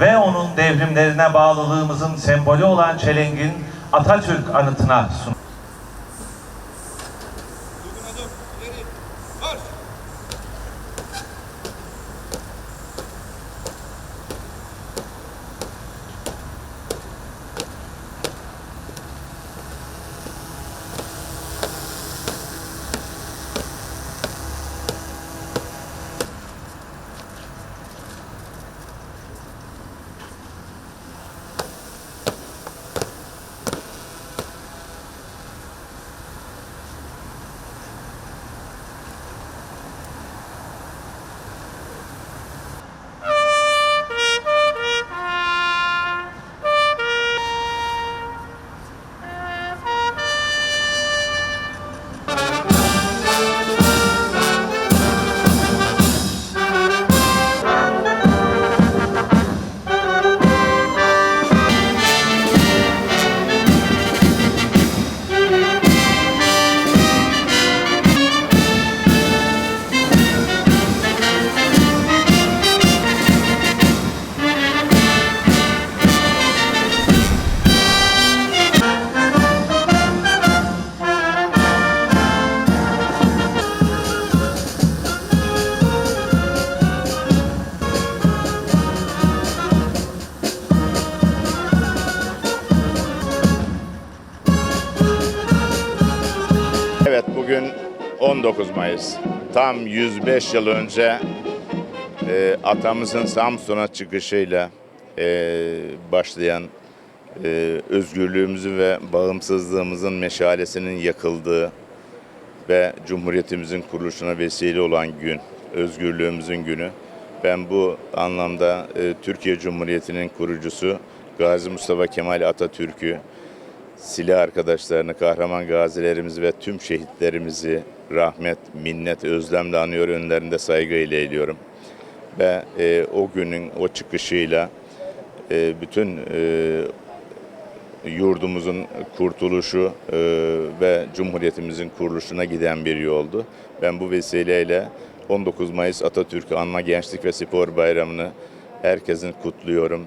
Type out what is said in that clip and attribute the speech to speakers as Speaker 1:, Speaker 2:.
Speaker 1: ve onun devrimlerine bağlılığımızın sembolü olan çelengin Atatürk anıtına sun.
Speaker 2: Evet bugün 19 Mayıs. Tam 105 yıl önce e, atamızın Samsun'a çıkışıyla e, başlayan e, özgürlüğümüzün ve bağımsızlığımızın meşalesinin yakıldığı ve Cumhuriyetimizin kuruluşuna vesile olan gün, özgürlüğümüzün günü. Ben bu anlamda e, Türkiye Cumhuriyeti'nin kurucusu Gazi Mustafa Kemal Atatürk'ü, silah arkadaşlarını, kahraman gazilerimizi ve tüm şehitlerimizi rahmet, minnet, özlemle anıyor, önlerinde saygıyla eğiliyorum. Ve e, o günün o çıkışıyla e, bütün e, yurdumuzun kurtuluşu e, ve Cumhuriyetimizin kuruluşuna giden bir yoldu. Ben bu vesileyle 19 Mayıs Atatürk'ü Anma Gençlik ve Spor Bayramı'nı herkesin kutluyorum.